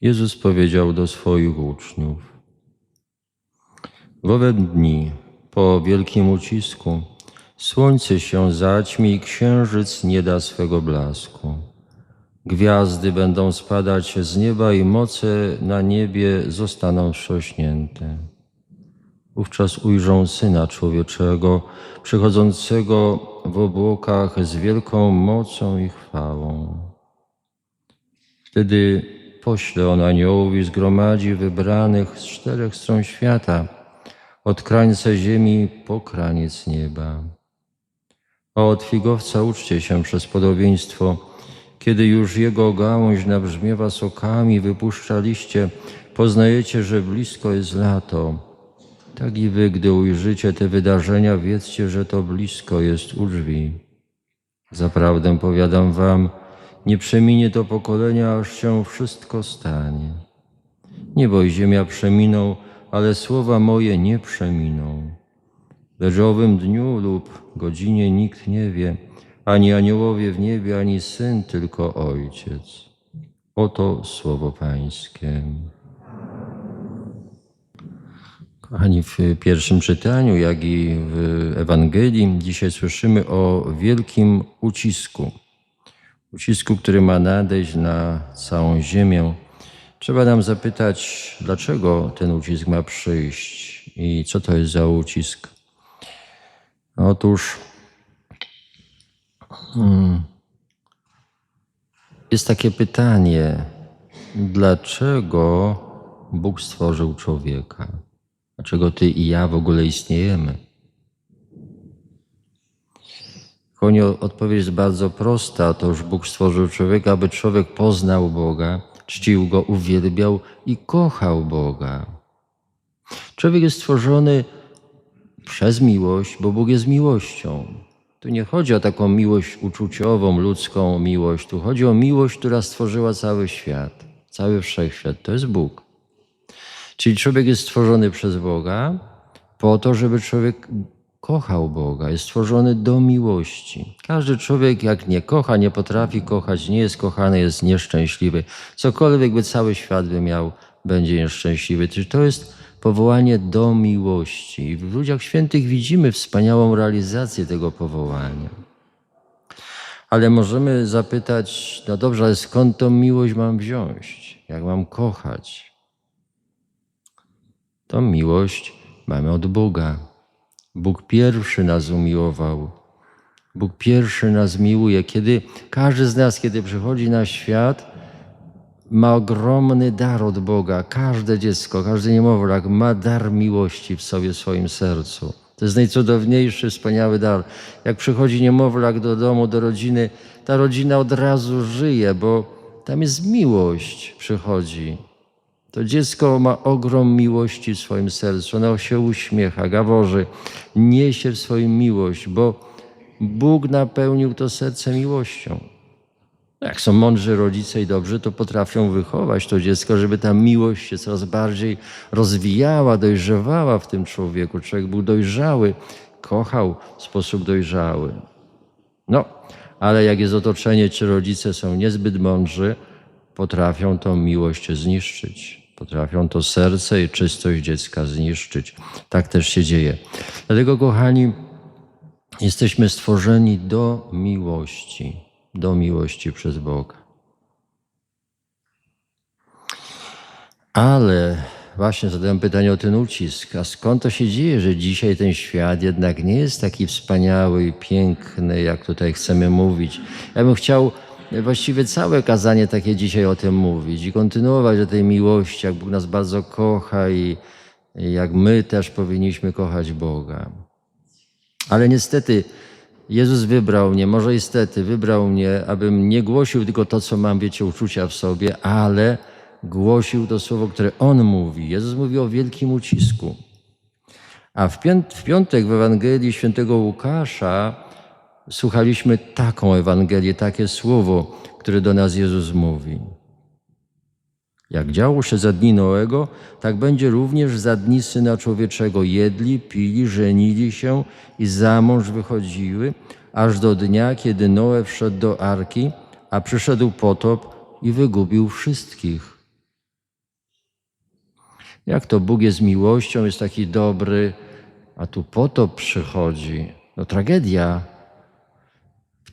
Jezus powiedział do swoich uczniów: W owe dni, po wielkim ucisku, słońce się zaćmi i księżyc nie da swego blasku. Gwiazdy będą spadać z nieba i moce na niebie zostaną wstrząśnięte. Wówczas ujrzą Syna Człowieczego, przychodzącego w obłokach z wielką mocą i chwałą. Wtedy pośle on aniołów i zgromadzi wybranych z czterech stron świata, od krańca ziemi po kraniec nieba. A od figowca uczcie się przez podobieństwo, kiedy już jego gałąź nabrzmiewa sokami, wypuszcza liście, poznajecie, że blisko jest lato. Tak i wy, gdy ujrzycie te wydarzenia, wiedzcie, że to blisko jest u drzwi. Zaprawdę powiadam wam, nie przeminie to pokolenia, aż się wszystko stanie. Niebo i ziemia przeminą, ale słowa moje nie przeminą. Lecz o owym dniu lub godzinie nikt nie wie, ani aniołowie w niebie, ani Syn, tylko Ojciec. Oto słowo Pańskie. Kochani, w pierwszym czytaniu, jak i w Ewangelii dzisiaj słyszymy o wielkim ucisku. Ucisku, który ma nadejść na całą ziemię. Trzeba nam zapytać, dlaczego ten ucisk ma przyjść i co to jest za ucisk. Otóż hmm, jest takie pytanie, dlaczego Bóg stworzył człowieka? Dlaczego ty i ja w ogóle istniejemy? Kochani, odpowiedź jest bardzo prosta. To już Bóg stworzył człowieka, aby człowiek poznał Boga, czcił Go, uwielbiał i kochał Boga. Człowiek jest stworzony przez miłość, bo Bóg jest miłością. Tu nie chodzi o taką miłość uczuciową, ludzką miłość. Tu chodzi o miłość, która stworzyła cały świat, cały wszechświat. To jest Bóg. Czyli człowiek jest stworzony przez Boga po to, żeby człowiek kochał Boga, jest stworzony do miłości. Każdy człowiek, jak nie kocha, nie potrafi kochać, nie jest kochany, jest nieszczęśliwy. Cokolwiek by cały świat by miał, będzie nieszczęśliwy. To jest powołanie do miłości. I w ludziach świętych widzimy wspaniałą realizację tego powołania. Ale możemy zapytać, no dobrze, ale skąd tą miłość mam wziąć? Jak mam kochać? Tą miłość mamy od Boga. Bóg pierwszy nas umiłował. Bóg pierwszy nas miłuje. Kiedy każdy z nas, kiedy przychodzi na świat, ma ogromny dar od Boga. Każde dziecko, każdy niemowlak ma dar miłości w sobie, w swoim sercu. To jest najcudowniejszy, wspaniały dar. Jak przychodzi niemowlak do domu, do rodziny, ta rodzina od razu żyje, bo tam jest miłość przychodzi. To dziecko ma ogrom miłości w swoim sercu. Ono się uśmiecha, gaworzy, niesie w swoim miłość, bo Bóg napełnił to serce miłością. Jak są mądrzy rodzice i dobrzy, to potrafią wychować to dziecko, żeby ta miłość się coraz bardziej rozwijała, dojrzewała w tym człowieku. Człowiek był dojrzały, kochał w sposób dojrzały. No, ale jak jest otoczenie, czy rodzice są niezbyt mądrzy, potrafią tą miłość zniszczyć. Potrafią to serce i czystość dziecka zniszczyć. Tak też się dzieje. Dlatego, kochani, jesteśmy stworzeni do miłości, do miłości przez Boga. Ale właśnie zadałem pytanie o ten ucisk. A skąd to się dzieje, że dzisiaj ten świat jednak nie jest taki wspaniały i piękny, jak tutaj chcemy mówić? Ja bym chciał właściwie całe kazanie takie dzisiaj o tym mówić i kontynuować o tej miłości, jak Bóg nas bardzo kocha i, jak my też powinniśmy kochać Boga. Ale niestety Jezus wybrał mnie, może niestety wybrał mnie, abym nie głosił tylko to, co mam, wiecie, uczucia w sobie, ale głosił to słowo, które On mówi. Jezus mówi o wielkim ucisku. A w piątek w Ewangelii świętego Łukasza słuchaliśmy taką Ewangelię, takie słowo, które do nas Jezus mówi. Jak działo się za dni Noego, tak będzie również za dni Syna Człowieczego. Jedli, pili, żenili się i za mąż wychodziły, aż do dnia, kiedy Noe wszedł do arki, a przyszedł potop i wygubił wszystkich. Jak to Bóg jest miłością, jest taki dobry, a tu potop przychodzi. No tragedia.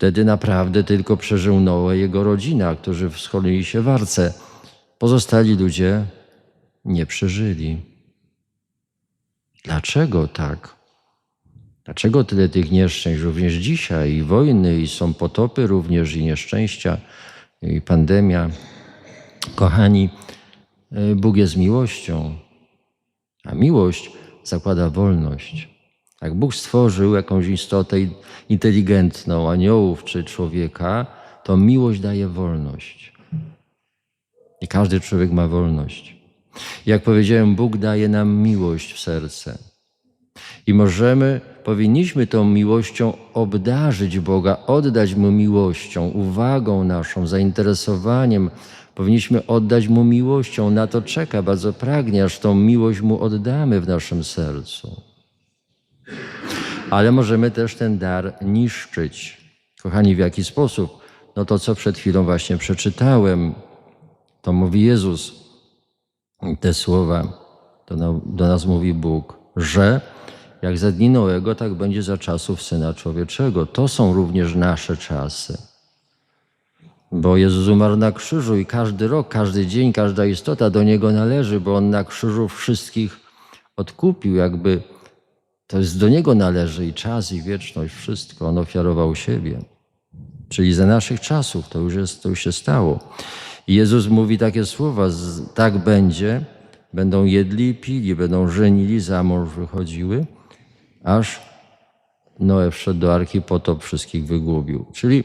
Wtedy naprawdę tylko przeżył Noe jego rodzina, którzy schronili się w arce. Pozostali ludzie nie przeżyli. Dlaczego tak? Dlaczego tyle tych nieszczęść również dzisiaj? I wojny, i są potopy również, i nieszczęścia, i pandemia. Kochani, y, Bóg jest miłością, a miłość zakłada wolność. Jak Bóg stworzył jakąś istotę inteligentną, aniołów czy człowieka, to miłość daje wolność. I każdy człowiek ma wolność. Jak powiedziałem, Bóg daje nam miłość w serce. I możemy, powinniśmy tą miłością obdarzyć Boga, oddać Mu miłością, uwagą naszą, zainteresowaniem. Powinniśmy oddać Mu miłością. Na to czeka, bardzo pragnie, aż tą miłość Mu oddamy w naszym sercu. Ale możemy też ten dar niszczyć. Kochani, w jaki sposób? No to, co przed chwilą właśnie przeczytałem, to mówi Jezus. Te słowa to do nas mówi Bóg, że jak za dni Noego, tak będzie za czasów Syna Człowieczego. To są również nasze czasy. Bo Jezus umarł na krzyżu i każdy rok, każdy dzień, każda istota do Niego należy, bo On na krzyżu wszystkich odkupił, jakby to jest do Niego należy i czas, i wieczność, wszystko. On ofiarował siebie. Czyli za naszych czasów to już, jest, to już się stało. I Jezus mówi takie słowa, tak będzie, będą jedli i pili, będą żenili, za mąż wychodziły, aż Noe wszedł do arki, potop wszystkich wygubił. Czyli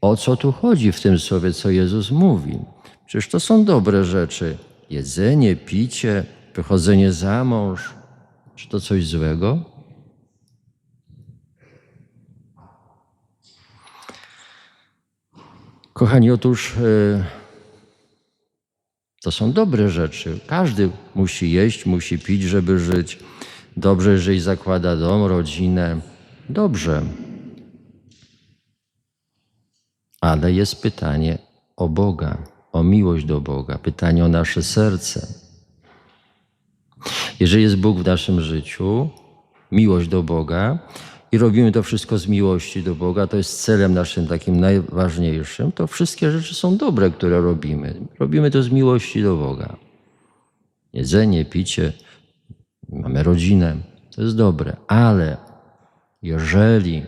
o co tu chodzi w tym słowie, co Jezus mówi? Przecież to są dobre rzeczy. Jedzenie, picie, wychodzenie za mąż. Czy to coś złego? Kochani, otóż e, to są dobre rzeczy. Każdy musi jeść, musi pić, żeby żyć. Dobrze, jeżeli zakłada dom, rodzinę. Dobrze. Ale jest pytanie o Boga, o miłość do Boga, pytanie o nasze serce. Jeżeli jest Bóg w naszym życiu, miłość do Boga i robimy to wszystko z miłości do Boga, to jest celem naszym takim najważniejszym, to wszystkie rzeczy są dobre, które robimy. Robimy to z miłości do Boga. Jedzenie, picie, mamy rodzinę, to jest dobre, ale jeżeli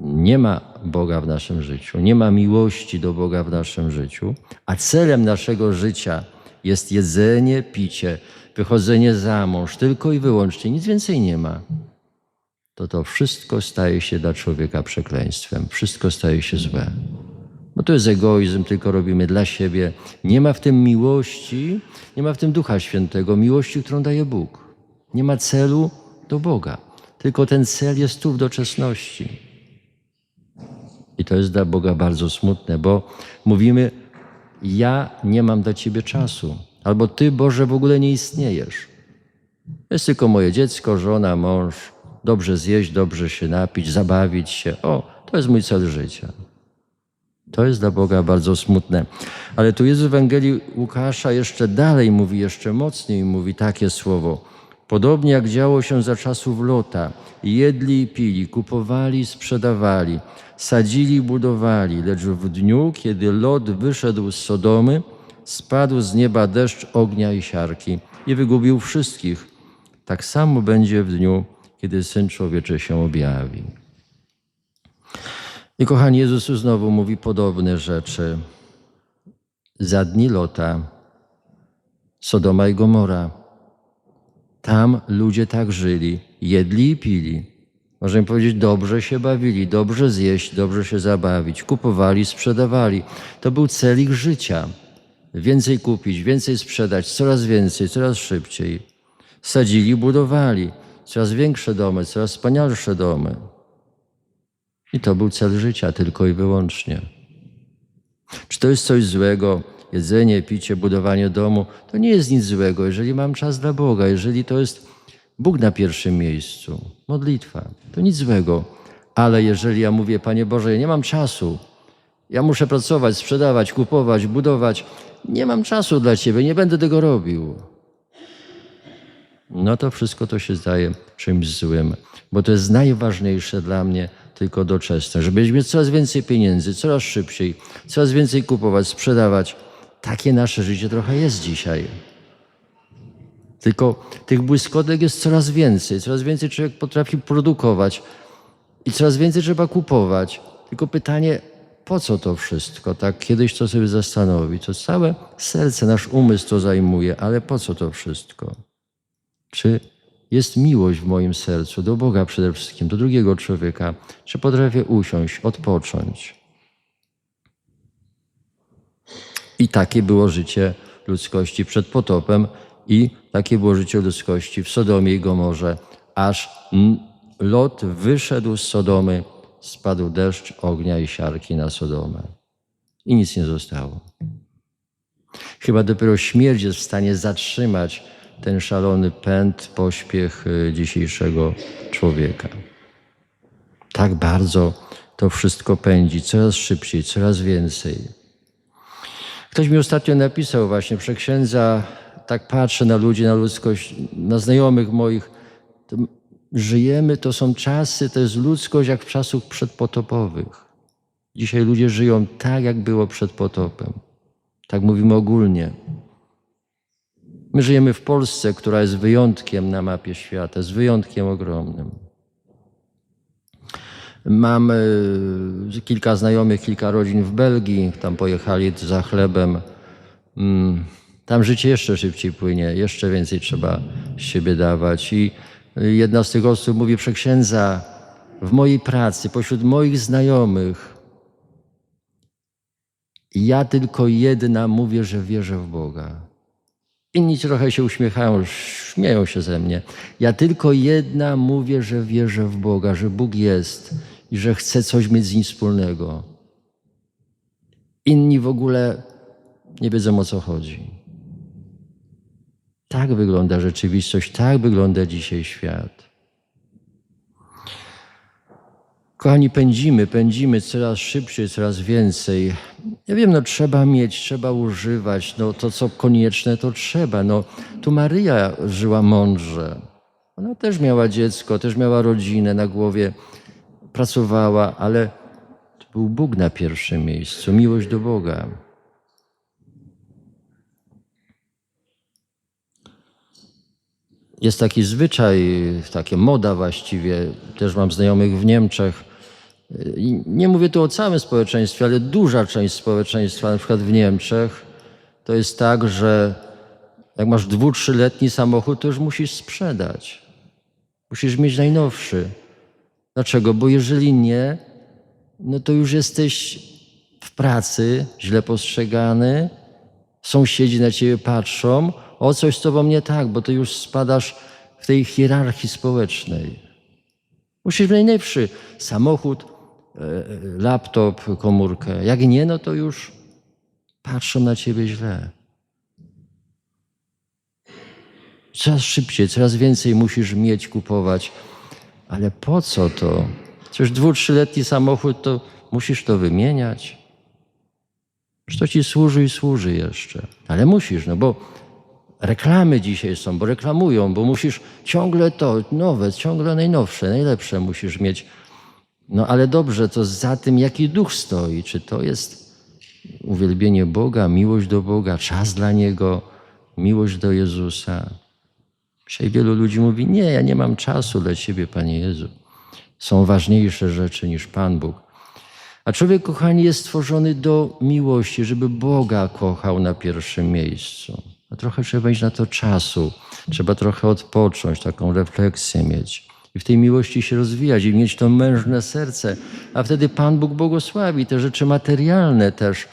nie ma Boga w naszym życiu, nie ma miłości do Boga w naszym życiu, a celem naszego życia jest jedzenie, picie, wychodzenie za mąż, tylko i wyłącznie, nic więcej nie ma, to to wszystko staje się dla człowieka przekleństwem, wszystko staje się złe. Bo to jest egoizm, tylko robimy dla siebie. Nie ma w tym miłości, nie ma w tym Ducha Świętego, miłości, którą daje Bóg. Nie ma celu do Boga, tylko ten cel jest tu w doczesności. I to jest dla Boga bardzo smutne, bo mówimy, ja nie mam dla Ciebie czasu, albo Ty, Boże, w ogóle nie istniejesz. Jest tylko moje dziecko, żona, mąż, dobrze zjeść, dobrze się napić, zabawić się. O, to jest mój cel życia. To jest dla Boga bardzo smutne. Ale tu Jezus w Ewangelii Łukasza jeszcze dalej mówi, jeszcze mocniej mówi takie słowo. Podobnie jak działo się za czasów Lota. Jedli i pili, kupowali, sprzedawali, sadzili i budowali. Lecz w dniu, kiedy Lot wyszedł z Sodomy, spadł z nieba deszcz ognia i siarki i wygubił wszystkich. Tak samo będzie w dniu, kiedy Syn Człowieczy się objawi. I kochani, Jezus znowu mówi podobne rzeczy. Za dni Lota, Sodoma i Gomora. Tam ludzie tak żyli, jedli i pili. Możemy powiedzieć, dobrze się bawili, dobrze zjeść, dobrze się zabawić, kupowali, sprzedawali. To był cel ich życia. Więcej kupić, więcej sprzedać, coraz więcej, coraz szybciej. Sadzili, budowali, coraz większe domy, coraz wspanialsze domy. I to był cel życia tylko i wyłącznie. Czy to jest coś złego? Jedzenie, picie, budowanie domu to nie jest nic złego, jeżeli mam czas dla Boga, jeżeli to jest Bóg na pierwszym miejscu, modlitwa, to nic złego. Ale jeżeli ja mówię, Panie Boże, ja nie mam czasu, ja muszę pracować, sprzedawać, kupować, budować, nie mam czasu dla ciebie, nie będę tego robił. No to wszystko to się zdaje czymś złym, bo to jest najważniejsze dla mnie tylko doczesne, żebyśmy coraz więcej pieniędzy, coraz szybciej, coraz więcej kupować, sprzedawać. Takie nasze życie trochę jest dzisiaj. Tylko tych błyskotek jest coraz więcej, coraz więcej człowiek potrafi produkować i coraz więcej trzeba kupować. Tylko pytanie, po co to wszystko? Tak kiedyś to sobie zastanowić. To całe serce, nasz umysł to zajmuje, ale po co to wszystko? Czy jest miłość w moim sercu do Boga przede wszystkim, do drugiego człowieka? Czy potrafię usiąść, odpocząć? I takie było życie ludzkości przed potopem, i takie było życie ludzkości w Sodomie i Gomorze, aż Lot wyszedł z Sodomy, spadł deszcz ognia i siarki na Sodomę. I nic nie zostało. Chyba dopiero śmierć jest w stanie zatrzymać ten szalony pęd, pośpiech y, dzisiejszego człowieka. Tak bardzo to wszystko pędzi, coraz szybciej, coraz więcej. Ktoś mi ostatnio napisał właśnie, przeksiędza, tak patrzę na ludzi, na ludzkość, na znajomych moich, to żyjemy, to są czasy, to jest ludzkość jak w czasach przedpotopowych. Dzisiaj ludzie żyją tak, jak było przed potopem. Tak mówimy ogólnie. My żyjemy w Polsce, która jest wyjątkiem na mapie świata, jest wyjątkiem ogromnym. Mam kilka znajomych, kilka rodzin w Belgii, tam pojechali za chlebem. Mm, tam życie jeszcze szybciej płynie, jeszcze więcej trzeba z siebie dawać. I jedna z tych osób mówi, przeksiędza, w mojej pracy, pośród moich znajomych, ja tylko jedna mówię, że wierzę w Boga. Inni trochę się uśmiechają, śmieją się ze mnie. Ja tylko jedna mówię, że wierzę w Boga, że Bóg jest i że chcę coś mieć z Nim wspólnego. Inni w ogóle nie wiedzą o co chodzi. Tak wygląda rzeczywistość, tak wygląda dzisiaj świat. Kochani, pędzimy, pędzimy coraz szybciej, coraz więcej. Ja wiem, no trzeba mieć, trzeba używać, no to co konieczne, to trzeba. No, tu Maryja żyła mądrze. Ona też miała dziecko, też miała rodzinę na głowie, pracowała, ale to był Bóg na pierwszym miejscu, miłość do Boga. Jest taki zwyczaj, takie moda właściwie, też mam znajomych w Niemczech. Nie mówię tu o całym społeczeństwie, ale duża część społeczeństwa, na przykład w Niemczech, to jest tak, że jak masz dwu, trzyletni samochód, to już musisz sprzedać. Musisz mieć najnowszy. Dlaczego? Bo jeżeli nie, no to już jesteś w pracy źle postrzegany, sąsiedzi na ciebie patrzą, o coś z tobą nie tak, bo ty już spadasz w tej hierarchii społecznej. Musisz mieć najlepszy samochód, e, laptop, komórkę. Jak nie, no to już patrzą na ciebie źle. Coraz szybciej, coraz więcej musisz mieć, kupować. Ale po co to? Przecież dwu, trzyletni samochód, to musisz to wymieniać. Że to ci służy i służy jeszcze. Ale musisz, no bo reklamy dzisiaj są, bo reklamują, bo musisz ciągle to, nowe, ciągle najnowsze, najlepsze musisz mieć. No ale dobrze, to za tym jaki duch stoi? Czy to jest uwielbienie Boga, miłość do Boga, czas dla Niego, miłość do Jezusa? Dzisiaj wielu ludzi mówi, nie, ja nie mam czasu dla Ciebie, Panie Jezu. Są ważniejsze rzeczy niż Pan Bóg. A człowiek, kochani, jest stworzony do miłości, żeby Boga kochał na pierwszym miejscu. A trochę trzeba mieć na to czasu, trzeba trochę odpocząć, taką refleksję mieć. I w tej miłości się rozwijać i mieć to mężne serce. A wtedy Pan Bóg błogosławi. Te rzeczy materialne też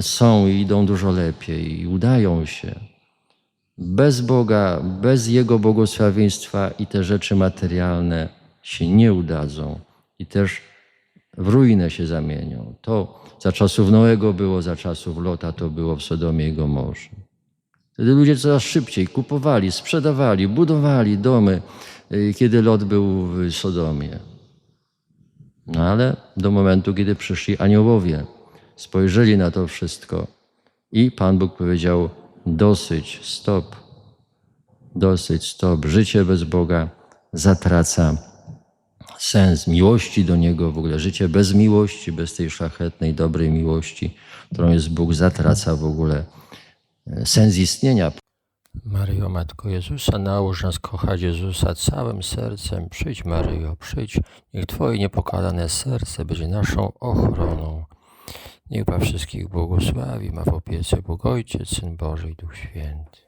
są i idą dużo lepiej i udają się. Bez Boga, bez Jego błogosławieństwa i te rzeczy materialne się nie udadzą i też w ruinę się zamienią. To za czasów Noego było, za czasów Lota to było w Sodomie i Gomorze. Wtedy ludzie coraz szybciej kupowali, sprzedawali, budowali domy, y, kiedy Lot był w Sodomie. No ale do momentu, kiedy przyszli aniołowie, spojrzeli na to wszystko I Pan Bóg powiedział: dosyć, stop, dosyć, stop. Życie bez Boga zatraca sens miłości do Niego, w ogóle życie bez miłości, bez tej szlachetnej, dobrej miłości, którą jest Bóg, zatraca w ogóle e, sens istnienia. Maryjo, Matko Jezusa, naucz nas kochać Jezusa całym sercem. Przyjdź, Maryjo, przyjdź. Niech Twoje niepokalane serce będzie naszą ochroną. Niech Pan wszystkich błogosławi, ma w opiece Bóg Ojciec, Syn Boży i Duch Święty.